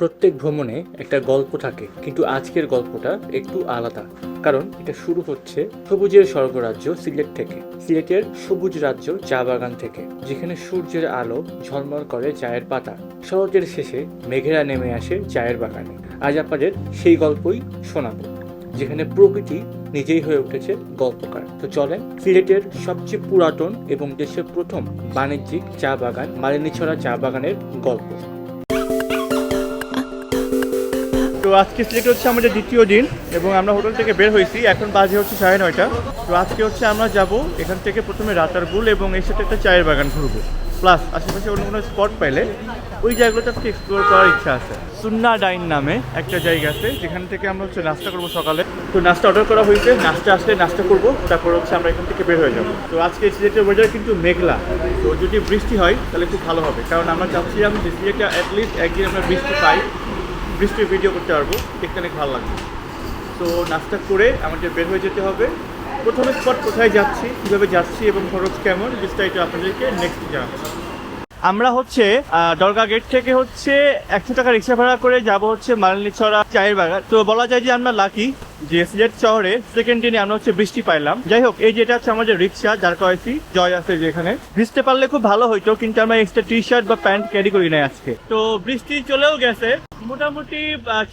প্রত্যেক ভ্রমণে একটা গল্প থাকে, কিন্তু আজকের গল্পটা একটু আলাদা। কারণ এটা শুরু হচ্ছে সবুজের স্বর্গরাজ্য সিলেট থেকে, সিলেটের সবুজ রাজ্য চা বাগান থেকে, যেখানে সূর্যের আলো ঝলমল করে চায়ের পাতা। শরতের শেষে মেঘেরা নেমে আসে চায়ের বাগানে। আজ আপনাদের সেই গল্পই শোনাবো, যেখানে প্রকৃতি নিজেই হয়ে উঠেছে গল্পকার। তো চলেন, সিলেটের সবচেয়ে পুরাতন এবং দেশের প্রথম বাণিজ্যিক চা বাগান, মালিনীছড়া চা বাগানের গল্প। আজকে সিলেট হচ্ছে আমাদের দ্বিতীয় দিন এবং আমরা হোটেল থেকে বের হয়েছি। এখন বাজে হচ্ছে সাড়ে নয়টা। তো আজকে হচ্ছে আমরা যাব এখান থেকে প্রথমে রাতারগুল এবং এর সাথে একটা চায়ের বাগান ঘুরবো। প্লাস আশেপাশে অন্য কোনো স্পট পাইলে ওই জায়গাগুলোতে আজকে এক্সপ্লোর করার ইচ্ছা আছে। সুন্না ডাইন নামে একটা জায়গা আছে, যেখান থেকে আমরা হচ্ছে নাস্তা করব সকালে। তো নাস্তা অর্ডার করা হয়েছে, নাস্তা আসলে নাস্তা করব, তারপর হচ্ছে আমরা এখান থেকে বের হয়ে যাব। তো আজকে সিলেটের ওয়েদার কিন্তু মেঘলা। তো যদি বৃষ্টি হয়, তাহলে খুব ভালো হবে। কারণ আমরা চাচ্ছিলাম যে সিলেটে অ্যাটলিস্ট একদিন আমরা বৃষ্টি পাই। বৃষ্টির ভিডিও করতে পারব। দেখতে অনেক ভালো লাগবে। তো নাস্তা করে আমাদের বের হয়ে যেতে হবে। প্রথমে স্পট কোথায় যাচ্ছি, কীভাবে যাচ্ছি এবং খরচ কেমন, বিস্তারিত আপনাদেরকে নেক্সট জানাচ্ছি আমরা হচ্ছে দরগা গেট থেকে হচ্ছে একশো টাকা রিক্সা ভাড়া করে যাব হচ্ছে মালিনীছড়া চায়ের বাগান। তো বলা যায় যে আমরা লাকি যে সিলেট শহরে। সেকেন্ড দিনে আমরা হচ্ছে বৃষ্টি পাইলাম। যাই হোক, এই যেটা হচ্ছে আমাদের রিক্সা, যার কয়েছি জয় আছে যেখানে। ভিজতে পারলে খুব ভালো হইতো, কিন্তু আমরা এক্সট্রা টি শার্ট বা প্যান্ট ক্যারি করি নাই আজকে। তো বৃষ্টি চলেও গেছে। মোটামুটি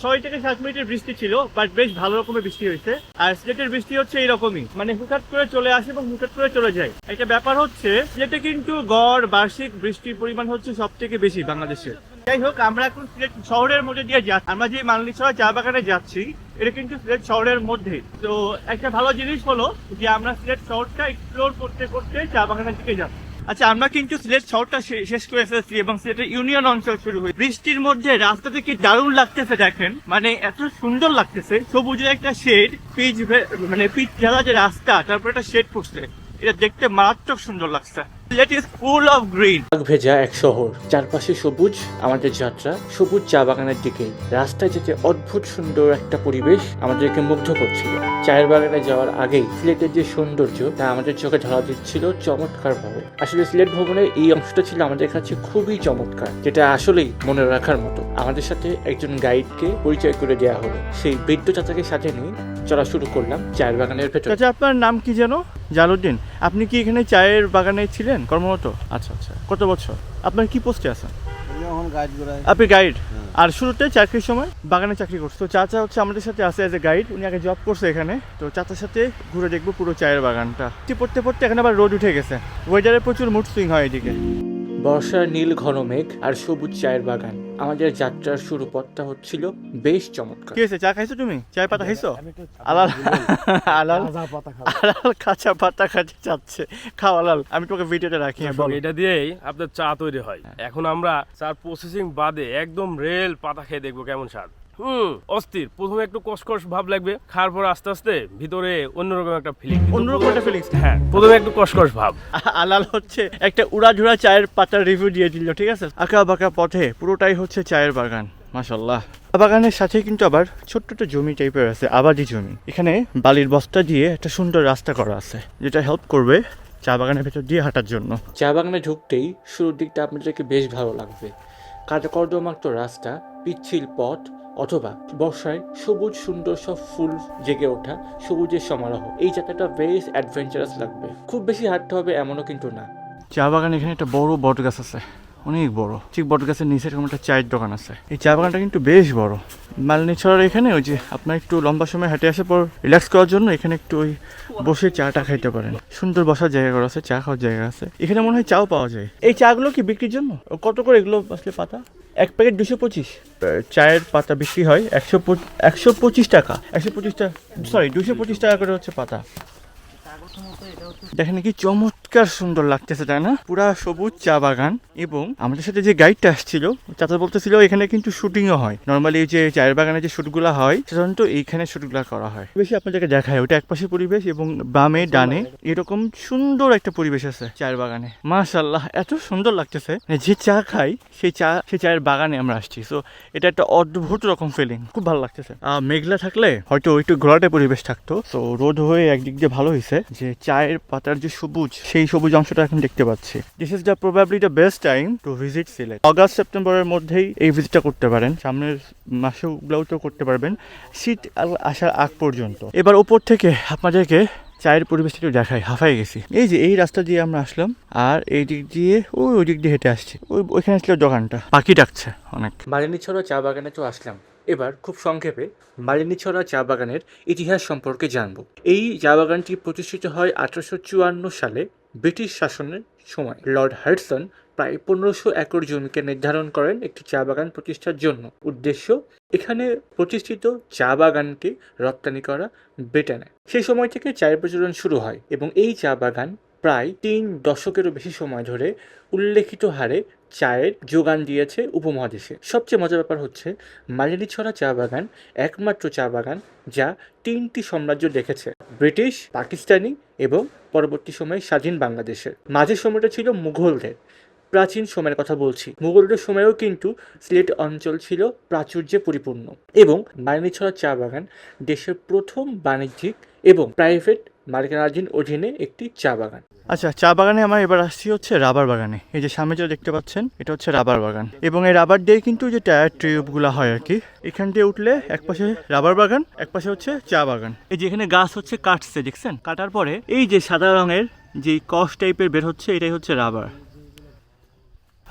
ছয় থেকে সাত মিনিটের বৃষ্টি ছিল বাট বেশ ভালো রকমের বৃষ্টি হয়েছে। আর সিলেটের বৃষ্টি হচ্ছে এইরকমই মানে হুটহাট করে চলে আসে এবং হুটহাট করে চলে যায়। একটা ব্যাপার হচ্ছে, সিলেটে কিন্তু গড়, বার্ষিক বৃষ্টির পরিমাণ হচ্ছে সব থেকে বেশি বাংলাদেশে। যাই হোক, আমরা এখন সিলেট শহরের মধ্যে দিয়ে যাচ্ছি আমরা যে মালনীছড়া চা বাগানে যাচ্ছি, এটা কিন্তু সিলেট শহরের মধ্যে। তো একটা ভালো জিনিস হলো যে আমরা সিলেট শহরটা এক্সপ্লোর করতে করতে চা বাগানের দিকে যাচ্ছি। আচ্ছা আমরা কিন্তু সিলেট শহরটা শেষ করে এসেছি এবং সিলেটের ইউনিয়ন অঞ্চল শুরু হয়েছে। বৃষ্টির মধ্যে রাস্তাতে কি দারুণ লাগতেছে, দেখেন। মানে এত সুন্দর লাগতেছে। সবুজের একটা শেড পিচ মানে পিচ ঢালা যে রাস্তা, তারপর একটা শেড পড়ছে। এটা দেখতে মারাত্মক সুন্দর লাগছে। ফুল অফ গ্রিন বাগ ভেজা এক শহর। চারপাশে সবুজ আমাদের যাত্রা সবুজ চা বাগানের দিকে। রাস্তায় যেতে অদ্ভুত সুন্দর একটা পরিবেশ আমাদেরকে মুগ্ধ করছিল। চায়ের বাগানে যাওয়ার আগেই সিলেটের যে সৌন্দর্য তা আমাদের চোখে ধরা দিচ্ছিল চমৎকার ভাবে আসলে সিলেট ভ্রমণের এই অংশটা ছিল আমাদের কাছে খুবই চমৎকার যেটা আসলেই মনে রাখার মতো। আমাদের সাথে একজন গাইডকে পরিচয় করে দেওয়া হলো। সেই বৃদ্ধ চাচাকে সাথে নিয়ে চলা শুরু করলাম চায়ের বাগানের ভেতর। আপনার নাম কি যেন? জালুদ্দিন আপনি কি এখানে চায়ের বাগানে ছিলেন কর্মরত? আচ্ছা আচ্ছা। কত বছর? আপনার কি পোস্টে আছেন? আপনি গাইড আর শুরুতে চাকরির সময় বাগানে চাকরি করছে। তো চাচা হচ্ছে আমাদের সাথে আছে এজ এ গাইড উনি আগে জব করছে এখানে। তো চাচার সাথে ঘুরে দেখব পুরো চায়ের বাগানটা। এটি পড়তে পড়তে এখানে আবার রোড উঠে গেছে। ওয়েদারে প্রচুর মুড সুইং হয় এদিকে। বর্ষার নীল ঘন মেঘ আর সবুজ চায়ের বাগান। আমাদের যাত্রার শুরু পথটা হচ্ছিল বেশ চমৎকার। কি হয়েছে? চা খাইছো তুমি? চায় পাতা খাইছো? আলাল আলাল আলাল কাঁচা পাতা খাইতে চাচ্ছে। খাও আলাল আমি তোকে ভিডিওটা রাখি হ্যাঁ, এবং এটা দিয়েই আপনার চা তৈরি হয়। এখন আমরা চার প্রসেসিং বাদে একদম রেল পাতা খেয়ে দেখব কেমন স্বাদ। হুম অস্থির। প্রথমে একটু কসকস ভাব লাগবে খাওয়ার পর আস্তে আস্তে ভিতরে অন্যরকম একটা ফিলিং অন্যরকম একটা feelings। হ্যাঁ প্রথমে একটু কসকস ভাব। আলাল হচ্ছে একটা উড়াঝুড়া চায়ের পাতার রিভিউ দিয়ে দিল ঠিক আছে? আঁকা বাঁকা পথে পুরোটাই হচ্ছে চায়ের বাগান মাশাল্লাহ চা বাগানের সাথে কিন্তু আবার ছোট্ট একটা জমি টাইপের আছে আবাদি জমি। এখানে বালির বস্তা দিয়ে একটা সুন্দর রাস্তা করা আছে যেটা হেল্প করবে চা বাগানের ভেতর দিয়ে হাঁটার জন্য। চা বাগানে ঢুকতেই শুরুর দিকটা আপনাদেরকে বেশ ভালো লাগবে। কাদা কর্দমাক্ত রাস্তা পিচ্ছিল পথ অথবা বর্ষায় সবুজ, সুন্দর সব ফুল জেগে ওঠা সবুজের সমারোহ। এই যাত্রাটা বেশ অ্যাডভেঞ্চারাস লাগবে। খুব বেশি হাঁটতে হবে এমনও কিন্তু না। চা বাগানে এখানে একটা বড় বট গাছ আছে। অনেক বড়। ঠিক বট গাছের নিচে এরকম একটা চায়ের দোকান আছে। এই চা বাগানটা কিন্তু বেশ বড়। মালিনী ছড়ার এখানে ওই যে আপনার একটু লম্বা সময় হাঁটে আসার পর রিল্যাক্স করার জন্য এখানে একটু ওই বসে চাটা খাইতে পারেন। সুন্দর বসার জায়গা করা আছে, চা খাওয়ার জায়গা আছে। এখানে মনে হয় চাও পাওয়া যায়। এই চাগুলো কি বিক্রির জন্য? কত করে এগুলো আসলে পাতা? এক প্যাকেট দুশো পঁচিশ। চায়ের পাতা বিক্রি হয় একশো একশো পঁচিশ টাকা। একশো পঁচিশ টাকা সরি দুশো পঁচিশ টাকা করে হচ্ছে পাতা। দেখেন কি চমৎকার সুন্দর লাগতেছে, তাই না? পুরা সবুজ চা বাগান এবং আমাদের সাথে যে গাইডটা আসছিল, চাচা বলতেছিল এখানে কিন্তু শুটিংও হয়। নর্মালি যে চায়ের বাগানে যে শুটগুলো হয়, সাধারণত এইখানে শুটগুলো করা হয়। বেশি আপনাদেরকে দেখায়, ওটা একপাশে পরিবেশ এবং বামে, ডানে এরকম সুন্দর একটা পরিবেশ আছে চায়ের বাগানে। মাশাল্লাহ এত সুন্দর লাগতেছে। মানে যে চা খাই, সেই চা, সেই চায়ের বাগানে আমরা আসছি। সো এটা একটা অদ্ভুত রকম ফিলিং খুব ভালো লাগতেছে। মেঘলা থাকলে হয়তো একটু ঘোলাটে পরিবেশ থাকতো। তো রোদ হয়ে একদিক দিয়ে ভালো হয়েছে যে চায়ের পাতার যে সবুজ সেই সবুজ অংশটা এখন দেখতে পাচ্ছি। This is the probably the best time to visit Sylhet August সেপ্টেম্বরের মধ্যেই এই ভিজিটটা করতে পারেন। সামনের মাসেগুলোতেও করতে পারবেন। শীত আসার আগ পর্যন্ত। এবার ওপর থেকে আপনাদেরকে চায়ের পরিবেশটা একটু দেখাই। হাফাই গেছি। এই যে, এই রাস্তা দিয়ে আমরা আসলাম। আর এই দিক দিয়ে, ওই ওই দিক দিয়ে হেঁটে আসছি। ওই ওইখানে ছিল দোকানটা। পাখি ডাকছে অনেক। মালিনীছড়া চা বাগানে তো আসলাম। এবার খুব সংক্ষেপে মালিনীছড়া চা বাগানের ইতিহাস সম্পর্কে জানব। এই চা বাগানটি প্রতিষ্ঠিত হয় আঠারোশো চুয়ান্ন সালে ব্রিটিশ শাসনের সময় লর্ড হার্টসন প্রায় পনেরোশো একর জমিকে নির্ধারণ করেন একটি চা বাগান প্রতিষ্ঠার জন্য। উদ্দেশ্য, এখানে প্রতিষ্ঠিত চা বাগানকে রপ্তানি করা ব্রিটেনে। সেই সময় থেকে চায়ের প্রচলন শুরু হয় এবং এই চা বাগান প্রায় তিন দশকেরও বেশি সময় ধরে উল্লেখিত হারে চায়ের যোগান দিয়েছে উপমহাদেশে। সবচেয়ে মজার ব্যাপার হচ্ছে, মালিনীছড়া চা বাগান একমাত্র চা বাগান যা তিনটি সাম্রাজ্য দেখেছে, ব্রিটিশ, পাকিস্তানি এবং পরবর্তী সময়ে স্বাধীন বাংলাদেশের। মাঝের সময়টা ছিল মুঘলদের। প্রাচীন সময়ের কথা বলছি। মুঘলদের সময়েও কিন্তু সিলেট অঞ্চল ছিল প্রাচুর্যে পরিপূর্ণ। এবং মালিনীছড়া চা বাগান দেশের প্রথম বাণিজ্যিক এবং প্রাইভেট মালিকানাধীন অধীনে একটি চা বাগান। আচ্ছা চা বাগানে আমার এবার আসছি হচ্ছে রাবার বাগানে। এই যে সামনে যেটা দেখতে পাচ্ছেন, এটা হচ্ছে রাবার বাগান। এবং এই রাবার দিয়ে কিন্তু যে টায়ার টিউবগুলা হয় আর কি, এখান দিয়ে উঠলে এক পাশে রাবার বাগান, এক পাশে হচ্ছে চা বাগান। এই যে এখানে গাছ হচ্ছে কাটছে, দেখছেন? কাটার পরে এই যে সাদা রঙের যে কস টাইপের বের হচ্ছে, এটাই হচ্ছে রাবার।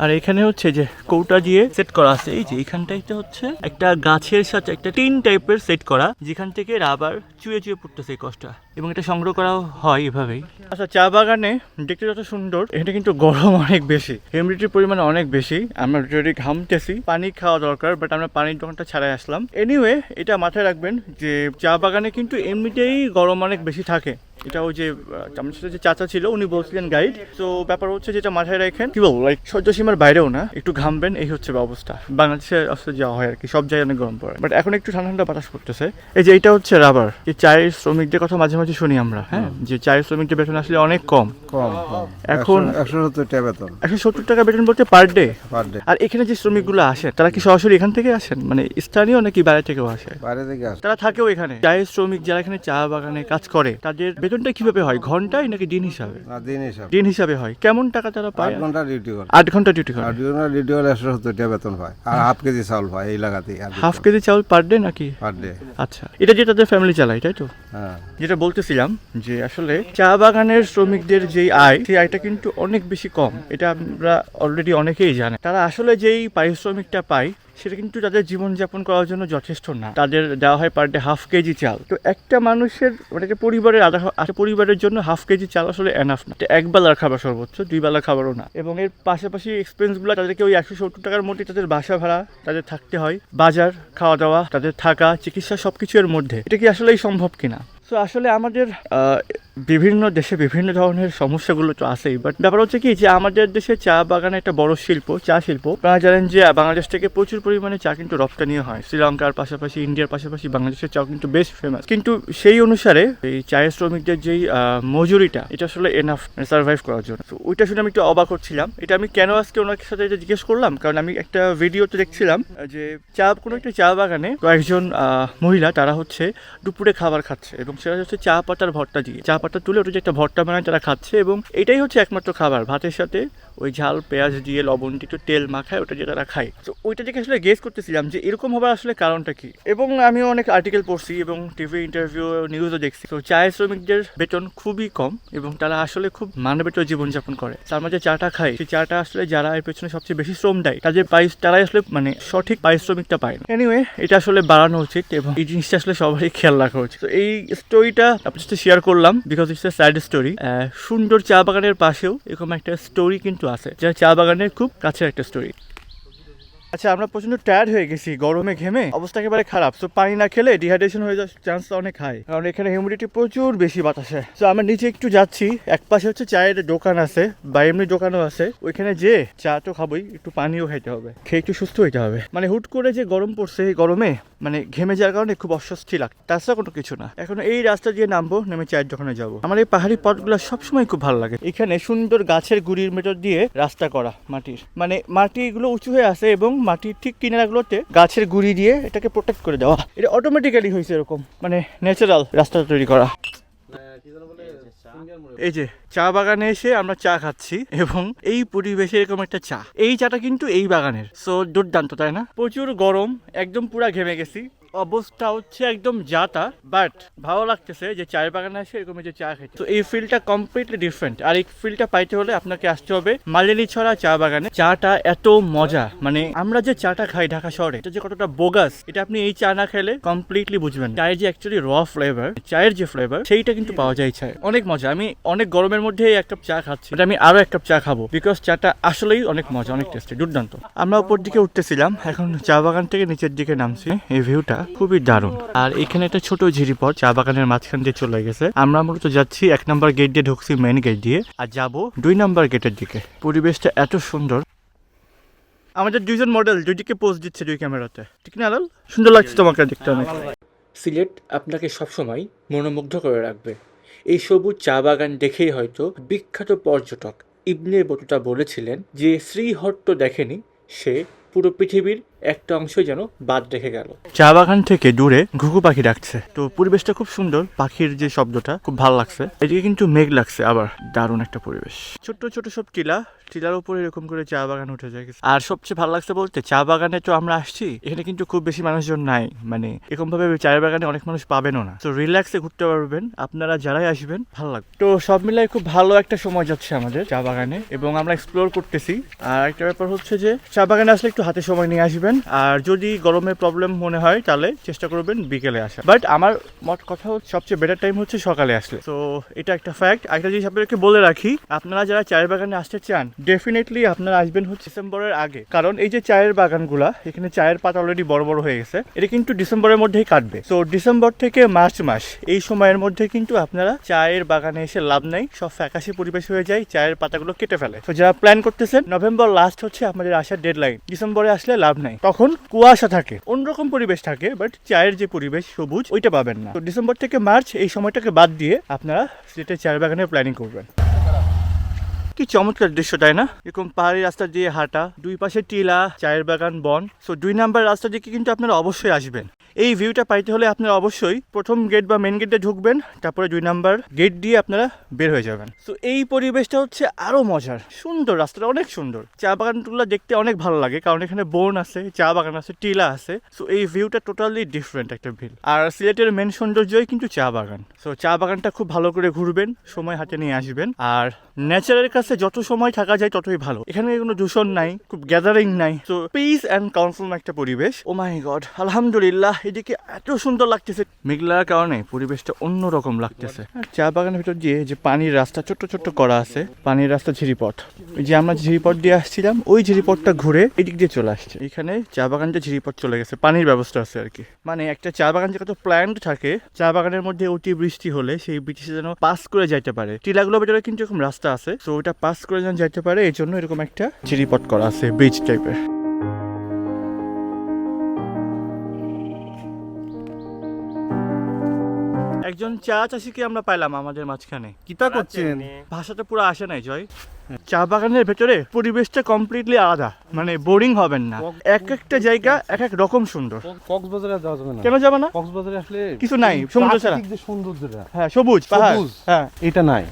আর এখানে হচ্ছে যে কৌটা দিয়ে সেট করা আছে। এই যে এখানটাইতে হচ্ছে একটা গাছের সাথে একটা টিন টাইপের সেট করা, যেখান থেকে রাবার চুয়ে চুয়ে পড়তেছে এই কষ্টটা। এবং এটা সংগ্রহ করা হয় এভাবেই। আচ্ছা চা বাগানে দেখতে যত সুন্দর এটা কিন্তু গরম অনেক বেশি হিউমিডিটির পরিমাণ অনেক বেশি। আমরা যদি ঘামতেছি, পানি খাওয়া দরকার বাট আমরা পানির দোকানটা ছাড়াই আসলাম। এনিওয়ে এটা মাথায় রাখবেন যে চা বাগানে কিন্তু এমনিতেই গরম অনেক বেশি থাকে। এটা ওই যে আমার সাথে যে চাচা ছিল উনি বলছিলেন গাইড তো ব্যাপার হচ্ছে যেটা মাথায় রাখেন কি বলব লাইক সহ্য সীমার বাইরেও না একটু ঘামবেন এই হচ্ছে অবস্থা বাংলাদেশে আসলে যাওয়া হয় আর কি সব জায়গায় অনেক গরম পড়ে। বাট এখন একটু ঠান্ডা ঠান্ডা বাতাস করতেছে। এই যে এটা হচ্ছে রাবার এই চায়ের শ্রমিকদের কথা মাঝে মাঝে শুনি আমরা হ্যাঁ? যে চায়ের শ্রমিকদের বেতন আসলে অনেক কম। কম এখন- একশো সত্তর টাকা বেতন। একশো সত্তর টাকা বেতন বলতে পার ডে পার ডে আর এখানে যে শ্রমিকগুলো আসে তারা কি সরাসরি এখান থেকে আসেন? মানে স্থানীয় নাকি বাইরে থেকেও আসে? বাইরে থেকে আসে। তারা থাকেও এখানে। চায়ের শ্রমিক যারা এখানে চা বাগানে কাজ করে তাদের বেতনটা কীভাবে হয়? ঘন্টায় নাকি দিন হিসাবে? না দিন হিসাবে। দিন হিসাবে হয়। কেমন টাকা তারা আট পায় ঘণ্টা ডিউটি করে। আট ঘণ্টা ডিউটি করে। আর দুই ঘণ্টা ডিউটি হলে একশো সত্তর টাকা বেতন পায় আর হাফ কেজি চাউল পায় এই লাগাতেই আর হাফ কেজি চাউল পার ডে নাকি? পার ডে আচ্ছা। এটা যে তাদের ফ্যামিলি চালায় তাই তো? হ্যাঁ। যেটা বলতেছিলাম যে আসলে চা বাগানের শ্রমিকদের যেই আয় সেই আয়টা কিন্তু অনেক বেশি কম। এটা আমরা অলরেডি অনেকেই জানে তারা আসলে যেই পারিশ্রমিকটা পায় সেটা কিন্তু তাদের জীবনযাপন করার জন্য যথেষ্ট না। তাদের দেওয়া হয় পার ডে হাফ কেজি চাল। তো একটা মানুষের মানে পরিবারের আধা পরিবারের জন্য হাফ কেজি চাল আসলে এনাফ না। এক বেলার খাবার সর্বোচ্চ, দুই বেলার খাবারও না। এবং এর পাশাপাশি এক্সপেন্সগুলো তাদেরকে ওই একশো সত্তর টাকার মধ্যে তাদের বাসা ভাড়া তাদের থাকতে হয়। বাজার খাওয়া দাওয়া তাদের থাকা, চিকিৎসা সব কিছু এর মধ্যে। এটা কি আসলেই সম্ভব কিনা? তো আসলে আমাদের বিভিন্ন দেশে বিভিন্ন ধরনের সমস্যাগুলো তো আছেই বাট ব্যাপার হচ্ছে কি যে আমাদের দেশে চা বাগানে একটা বড় শিল্প, চা শিল্প। আপনারা জানেন যে বাংলাদেশ থেকে প্রচুর পরিমাণে চা কিন্তু রপ্তানি হয়। শ্রীলঙ্কার পাশাপাশি, ইন্ডিয়ার পাশাপাশি বাংলাদেশের চা কিন্তু বেশ ফেমাস কিন্তু সেই অনুসারে এই চায়ের শ্রমিকদের যেই মজুরিটা, এটা আসলে এনাফ সার্ভাইভ করার জন্য। তো ওইটা শুনে আমি একটু অবাক হচ্ছিলাম। এটা আমি কেন আজকে ওনার সাথে এটা জিজ্ঞেস করলাম? কারণ আমি একটা ভিডিওতে দেখছিলাম যে চা, কোনো একটা চা বাগানে কয়েকজন মহিলা, তারা হচ্ছে দুপুরে খাবার খাচ্ছে এবং সেটা হচ্ছে চা পাতার ভর্তা দিয়ে। চা পাতা তুলে ওটা যে একটা ভর্তা বানায় তারা খাচ্ছে এবং এটাই হচ্ছে একমাত্র খাবার, ভাতের সাথে ওই ঝাল, পেঁয়াজ, দিয়ে লবণ দিয়ে একটু তেল মাখায়, ওটা যেটা খায়। তো ওইটা দেখে আসলে গেস করতেছিলাম যে এরকম হবার আসলে কারণটা কি। এবং আমি অনেক আর্টিকেল পড়ছি এবং টিভি ইন্টারভিউ নিউজও দেখছি। তো চায়ের শ্রমিকদের বেতন খুবই কম এবং তারা আসলে খুব মানবেতর জীবনযাপন করে। তার আমরা যে চাটা খায়। সেই চাটা আসলে যারা এর পেছনে সবচেয়ে বেশি শ্রম দেয়, তাদের পারিস তারাই আসলে মানে সঠিক পারিশ্রমিকটা পায় না। এনিওয়ে এটা আসলে বাড়ানো উচিত এবং এই জিনিসটা আসলে সবারই খেয়াল রাখা উচিত। তো এই স্টোরিটা আপনার সাথে শেয়ার করলাম because it's a sad story সুন্দর চা বাগানের পাশেও এরকম একটা স্টোরি কিন্তু আছে। যা চা বাগানের খুব কাছের একটা স্টোরি আচ্ছা আমরা প্রচণ্ড টায়ার্ড হয়ে গেছি, গরমে ঘেমে। অবস্থা একেবারে খারাপ। তো পানি না খেলে ডিহাইড্রেশন হয়ে যাওয়ার চান্সটা অনেক হাই কারণ এখানে হিউমিডিটি প্রচুর বেশি বাতাসে তো আমরা নিচে একটু যাচ্ছি। এক পাশে হচ্ছে চায়ের দোকান আছে বা এমনি দোকানও আছে। ওইখানে যে চা তো খাবোই, একটু পানিও খাইতে হবে। খেয়ে একটু সুস্থ হইতে হবে। মানে হুট করে যে গরম পড়ছে, এই গরমে মানে ঘেমে যাওয়ার কারণে খুব অস্বস্তি লাগে তাছাড়া কোনো কিছু না। এখন এই রাস্তা দিয়ে নামবো, নেমে চায়ের দোকানে যাব। আমার এই পাহাড়ি পথগুলো সবসময় খুব ভালো লাগে। এখানে সুন্দর গাছের গুড়ির মেটর দিয়ে রাস্তা করা মাটির। মানে মাটিগুলো উঁচু হয়ে আসে এবং মাটির ঠিক কিনারাগুলোতে গাছের গুড়ি দিয়ে এটাকে প্রোটেক্ট করে দেওয়া। এটা অটোমেটিক্যালি হয়েছে এরকম। মানে ন্যাচারাল রাস্তা তৈরি করা। এই যে চা বাগানে এসে আমরা চা খাচ্ছি এবং এই পরিবেশে এরকম একটা চা। এই চাটা কিন্তু এই বাগানের। সো দুর্দান্ত, তাই না? প্রচুর গরম, একদম পুরা ঘেমে গেছি। অবস্থা হচ্ছে একদম জাতা বাট ভালো লাগতেছে যে চায়ের বাগানে এসে এরকম যে চা খেতে তো এই ফিলটা কমপ্লিটলি ডিফারেন্ট আর এই ফিলটা পাইতে হলে আপনাকে আসতে হবে মালিনী ছড়া চা বাগানে। চাটা এত মজা। মানে আমরা যে চাটা খাই ঢাকা শহরে, এটা যে কতটা বোগাস এটা আপনি এই চা না খেলে কমপ্লিটলি বুঝবেন। চায়ের যে অ্যাকচুয়ালি র ফ্লেভার চায়ের যে ফ্লেভার সেইটা কিন্তু পাওয়া যায় চায়। অনেক মজা। আমি অনেক গরমের মধ্যে এক কাপ চা খাচ্ছি এটা আমি আরও এক কাপ চা খাব বিকজ চাটা আসলেই অনেক মজা, অনেক টেস্টি দুর্দান্ত। আমরা উপর দিকে উঠতেছিলাম, এখন চা বাগান থেকে নিচের দিকে নামছি, এই ভিউটা খুবই দারুণ। আর এখানে একটা ছোট ঝিরিপথ চা বাগানের মাঝখান দিয়ে চলে গেছে। আমরা মূলত যাচ্ছি এক নাম্বার গেট দিয়ে, ঢুকছি মেন গেট দিয়ে, আর যাব দুই নাম্বার গেটের দিকে। পরিবেশটা এত সুন্দর। আমাদের দুইজন মডেল দুইদিকে পোস্ট দিচ্ছে দুই ক্যামেরাতে ঠিক না, লাল? সুন্দর লাগছে তোমাকে দেখতে অনেক। সিলেট আপনাকে সবসময় মনোমুগ্ধ করে রাখবে। এই সবুজ চা বাগান দেখেই হয়তো বিখ্যাত পর্যটক ইবনে বতুতা বলেছিলেন যে, শ্রীহট্ট দেখেনি, সে পুরো পৃথিবীর একটা অংশই যেন বাদ রেখে গেল। চা বাগান থেকে দূরে ঘুঘু পাখি ডাকছে। তো পরিবেশটা খুব সুন্দর, পাখির যে শব্দটা খুব ভালো লাগছে। এদিকে কিন্তু মেঘ লাগছে আবার, দারুণ একটা পরিবেশ। ছোট্ট ছোট সব টিলা, টিলার উপরে এরকম করে চা বাগান উঠে যায়। আর সবচেয়ে ভালো লাগছে বলতে, চা বাগানে তো আমরা আসছি, এখানে কিন্তু খুব বেশি মানুষজন নাই। মানে এরকম ভাবে চায়ের বাগানে অনেক মানুষ পাবেনও না। তো রিল্যাক্সে ঘুরতে পারবেন, আপনারা যারাই আসবেন, ভালো লাগবে। তো সব মিলাই খুব ভালো একটা সময় যাচ্ছে আমাদের চা বাগানে, এবং আমরা এক্সপ্লোর করতেছি। আর একটা ব্যাপার হচ্ছে যে, চা বাগানে আসলে একটু হাতে সময় নিয়ে আসবেন। আর যদি গরমে প্রবলেম মনে হয়, তাহলে চেষ্টা করবেন বিকেলে আসা। বাট আমার মত কথা সবচেয়ে বেটার টাইম হচ্ছে সকালে আসলে। তো এটা একটা ফ্যাক্ট একটা জিনিস আপনাদেরকে বলে রাখি, আপনারা যারা চায়ের বাগানে আসতে চান ডেফিনেটলি আপনারা আসবেন হচ্ছে ডিসেম্বরের আগে। কারণ এই যে চায়ের বাগানগুলা, এখানে চায়ের পাতা অলরেডি বড় বড় হয়ে গেছে। এটা কিন্তু ডিসেম্বরের মধ্যেই কাটবে। তো ডিসেম্বর থেকে মার্চ মাস, এই সময়ের মধ্যে কিন্তু আপনারা চায়ের বাগানে এসে লাভ নেই। সব ফ্যাকাশে পরিবেশ হয়ে যায়, চায়ের পাতাগুলো কেটে ফেলে। তো যারা প্ল্যান করতেছেন নভেম্বর লাস্ট হচ্ছে আপনাদের আসার ডেডলাইন ডিসেম্বরে আসলে লাভ নাই। তখন কুয়াশা থাকে, অন্যরকম পরিবেশ থাকে বাট চায়ের যে পরিবেশ সবুজ, ওইটা পাবেন না। তো ডিসেম্বর থেকে মার্চ এই সময়টাকে বাদ দিয়ে আপনারা সিলেটের চায়ের বাগানের প্ল্যানিং করবেন। কি চমৎকার দৃশ্য, তাই না? এরকম পাহাড়ি রাস্তা দিয়ে হাঁটা, দুই পাশে টিলা, চায়ের বাগান, বন। সো দুই নাম্বার রাস্তা দিকে কিন্তু আপনারা অবশ্যই আসবেন। এই ভিউটা পাইতে হলে আপনারা অবশ্যই প্রথম গেট বা মেন গেটে ঢুকবেন, তারপরে দুই নাম্বার গেট দিয়ে আপনারা বের হয়ে যাবেন। তো এই পরিবেশটা হচ্ছে আরও মজার, সুন্দর রাস্তাটা অনেক সুন্দর। চা বাগানগুলো দেখতে অনেক ভালো লাগে, কারণ এখানে বন আছে, চা বাগান আছে, টিলা আছে। সো এই ভিউটা টোটালি ডিফারেন্ট একটা ভিউ আর সিলেটের মেন সৌন্দর্যই কিন্তু চা বাগান। সো চা বাগানটা খুব ভালো করে ঘুরবেন, সময় হাতে নিয়ে আসবেন। আর নেচারের কাছে যত সময় থাকা যায় ততই ভালো। এখানে কোনো দূষণ নাই, খুব গ্যাদারিং নাই। তো পিস অ্যান্ড কনফার্ম একটা পরিবেশ। ও মাই গড আলহামদুলিল্লাহ এদিকে এত সুন্দর লাগতেছে। মেঘলার কারণে পরিবেশটা অন্যরকম লাগতেছে। চা বাগানের ভিতর দিয়ে যে পানির রাস্তা ছোট্ট ছোট্ট করা আছে পানির রাস্তা ঝিরিপথ। ওই যে আমরা ঝিরিপথ দিয়ে আসছিলাম ওই ঝিরিপথটা ঘুরে এদিক দিয়ে চলে আসছে। এখানে চা বাগানটা ঝিরিপথ চলে গেছে পানির ব্যবস্থা আছে আর কি। মানে একটা চা বাগান যে কত প্ল্যান্ট থাকে চা বাগানের মধ্যে অতি বৃষ্টি হলে সেই বৃষ্টি যেন পাস করে যাইতে পারে। টিলাগুলোর ভিতরে কিন্তু এরকম রাস্তা আছে তো ওটা পাস করে যেন যাইতে পারে এই জন্য এরকম একটা ঝিরিপথ করা আছে ব্রিজ টাইপের একজন চা চাষিকে আমরা পাইলাম আমাদের মাঝখানে। কিতা করছেন? ভাষাটা পুরো আসে নাই জয়। চা বাগানের ভেতরে পরিবেশটা কমপ্লিটলি আলাদা। মানে বোরিং হবেন না। এক একটা জায়গা এক এক রকম সুন্দর। কক্সবাজারে যাওয়া যাবে না। কেন যাবে না? কক্সবাজারে আসলে কিছু নাই সমুদ্র ছাড়া। প্রাকৃতিক যে সৌন্দর্যটা। হ্যাঁ সবুজ পাহাড়। হ্যাঁ। এটা নাই।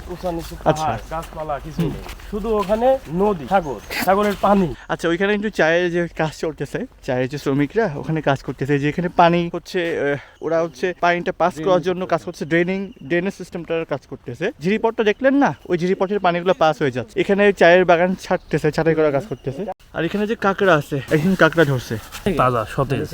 আচ্ছা। গাছপালা কিছু শুধু ওখানে নদী সাগর সাগরের পানি। আচ্ছা ওইখানে কিন্তু চায়ের যে কাজ চলতেছে চায়ের যে শ্রমিকরা ওখানে কাজ করতেছে। যেখানে পানি হচ্ছে আহ, ওরা হচ্ছে পানিটা পাস করার জন্য কাজ করছে। ড্রেনিং ড্রেনেজ সিস্টেমটার কাজ করতেছে। ঝিরিপটটা দেখলেন না? ওই ঝিরিপটের পানিগুলো পাস হয়ে যাচ্ছে। এখানে চায়ের বাগান ছাড়তেছে ছাটাই করার কাজ করতেছে। আর এখানে যে কাঁকড়া আছে এখানে কাঁকড়া ধরছে। তাজা সতেজ।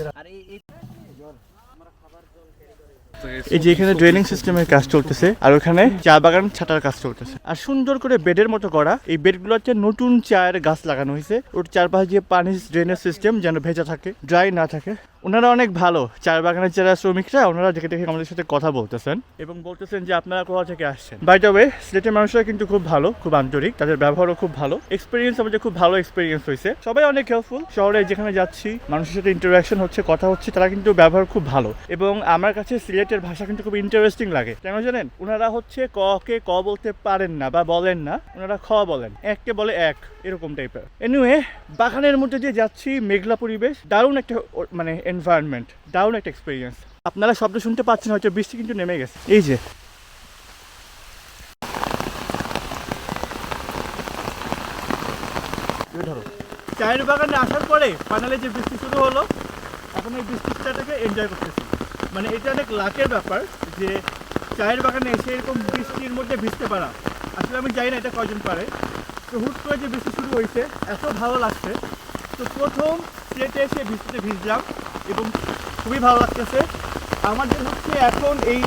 এই যে এখানে ড্রেনিং সিস্টেমের কাজ চলতেছে আর ওখানে চা বাগান ছাটার কাজ চলতেছে। আর সুন্দর করে বেডের মতো করা এই বেডগুলোতে নতুন চায়ের গাছ লাগানো হয়েছে। ওর চারপাশে যে পানি ড্রেনেজ সিস্টেম যেন ভেজা থাকে ড্রাই না থাকে। ওনারা অনেক ভালো চার বাগানের যারা শ্রমিকরা ওনারা দেখে দেখে আমাদের সাথে কথা বলতেছেন। এবং বলতেছেন যে আপনারা কোথা থেকে আসছেন? বাই দ্য ওয়ে সিলেটের মানুষরা কিন্তু খুব ভালো খুব আন্তরিক তাদের ব্যবহারও খুব ভালো। এক্সপিরিয়েন্স আমাদের খুব ভালো এক্সপিরিয়েন্স হয়েছে। সবাই অনেক হেল্পফুল শহরে যেখানে যাচ্ছি মানুষের সাথে ইন্টারাকশন হচ্ছে কথা হচ্ছে তারা কিন্তু ব্যবহার খুব ভালো। এবং আমার কাছে সিলেটের ভাষা কিন্তু খুব ইন্টারেস্টিং লাগে। কেন জানেন? ওনারা হচ্ছে ক কে ক বলতে পারেন না বা বলেন না ওনারা খ বলেন। এককে বলে এক এরকম টাইপের এনিওয়ে বাগানের মধ্যে দিয়ে যাচ্ছি মেঘলা পরিবেশ দারুণ একটা মানে এনভায়রনমেন্ট দারুণ একটা এক্সপিরিয়েন্স আপনারা শব্দ শুনতে পাচ্ছেন হয়তো বৃষ্টি কিন্তু নেমে গেছে। এই যে। চায়ের বাগানে আসার পরে ফাইনালে যে বৃষ্টি শুরু হলো এখন এই বৃষ্টিটাকে এনজয় করতেছি। মানে এটা অনেক লাকের ব্যাপার যে চায়ের বাগানে এসে এরকম বৃষ্টির মধ্যে ভিজতে পারা। আসলে আমি জানি না এটা কয়জন পারে। তো হুট করে যে বৃষ্টি শুরু হয়েছে, এত ভালো লাগছে। তো প্রথম সিলেটে এসে বৃষ্টিতে ভিজলাম এবং খুবই ভালো লাগতেছে। আমাদের হচ্ছে এখন এই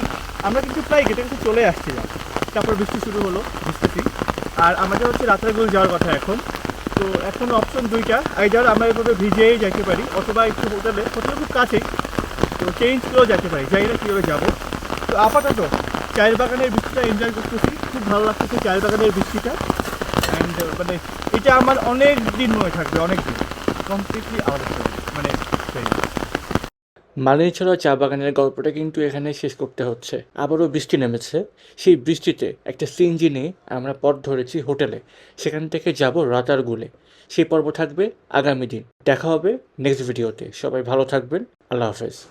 আমরা কিন্তু প্রায় গেটে কাছে চলে আসছিলাম। তারপর বৃষ্টি শুরু হলো বৃষ্টি আর আমাদের হচ্ছে রাত্রেগুল যাওয়ার কথা এখন। তো এখন অপশন দুইটা। আইডার আমরা এভাবে ভিজেই যেতে পারি অথবা একটু হোটেলে হোটেল খুব কাছেই, তো চেঞ্জ করেও যেতে পারি, যাই না কীভাবে যাব। তো আপাতত চায়ের বাগানের বৃষ্টিটা এনজয় করতেছি, খুব ভালো লাগতেছে চায়ের বাগানের বৃষ্টিটা। অ্যান্ড মানে এটা আমার অনেক দিন মনে থাকবে অনেক দিন কমপ্লিটলি আলাদা মানে সেই। মালিনীছড়া চা বাগানের গল্পটা কিন্তু এখানে শেষ করতে হচ্ছে। আবারও বৃষ্টি নেমেছে। সেই বৃষ্টিতে একটা সিএনজি নিয়ে আমরা পথ ধরেছি হোটেলে। সেখান থেকে যাব রাতারগুলে। সেই পর্ব থাকবে আগামী দিন। দেখা হবে নেক্সট ভিডিওতে সবাই ভালো থাকবেন। আল্লাহ হাফেজ।